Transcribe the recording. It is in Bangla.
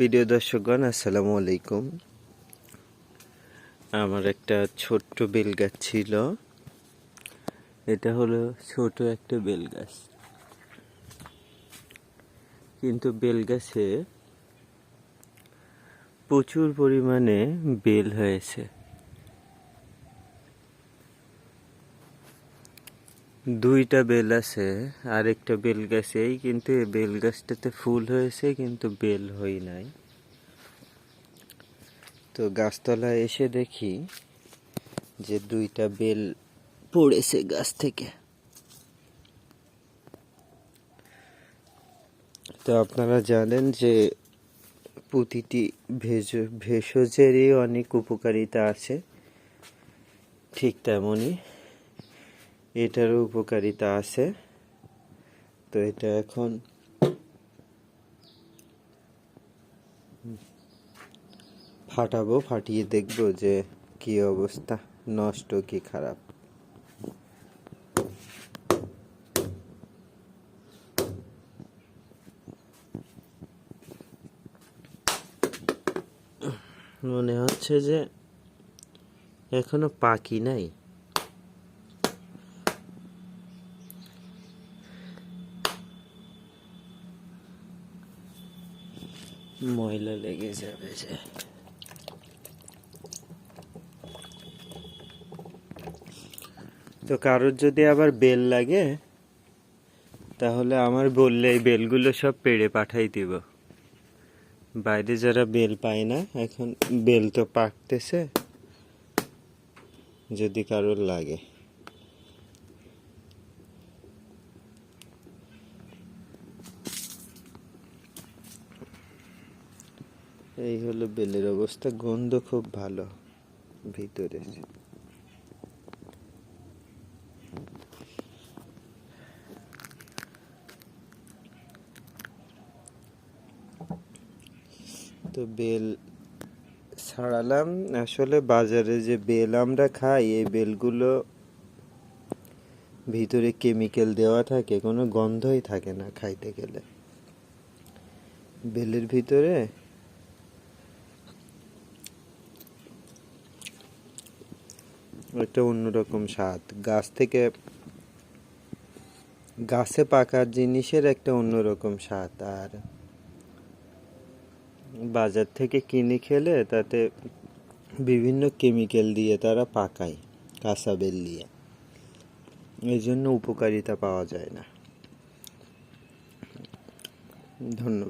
প্রিয় দর্শকগণ, আসসালামু আলাইকুম। আমার একটা ছোট্ট বেল গাছ ছিল। এটা হলো ছোট একটা বেল গাছ। কিন্তু বেল গাছে প্রচুর পরিমাণে বেল হয়েছে। দুইটা বেল আছে আর একটা বেল কিন্তু এই বেল গাছটাতে ফুল হয়েছে কিন্তু বেল হই নাই। তো গাছতলায় এসে দেখি যে দুইটা বেল পড়েছে গাছ থেকে। তো আপনারা জানেন যে প্রতিটি ভেজ, ভেষজেরই অনেক উপকারিতা আছে, ঠিক তেমনই এটারও উপকারিতা আছে। তো এটা এখন ফাটাবো, ফাটিয়ে দেখব যে কি অবস্থা, নষ্ট কি খারাপ। মনে হচ্ছে যে এখনও পাকি নাই। ময়লা লেগে যাবে যে। তো কারোর যদি আবার বেল লাগে, তাহলে আমার বললে এই বেলগুলো সব পেড়ে পাঠাই দিব। বাইরে যারা বেল পায় না, এখন বেল তো পাকতেছে, যদি কারোর লাগে। এই হলো বেলের অবস্থা, গন্ধ খুব ভালো ভিতরে। তো বেল ছাড়ালাম, আসলে বাজারে যে বেল আমরা খাই, এই বেলগুলো ভিতরে কেমিক্যাল দেওয়া থাকে, কোনো গন্ধই থাকে না খাইতে গেলে। বেলের ভিতরে একটা অন্যরকম স্বাদ। গাছ থেকে গাছে পাকার জিনিসের একটা অন্যরকম স্বাদ। আর বাজার থেকে কিনে খেলে তাতে বিভিন্ন কেমিক্যাল দিয়ে তারা পাকায়, কাঁচা বেল দিয়ে। এই জন্য উপকারিতা পাওয়া যায় না। ধন্যবাদ।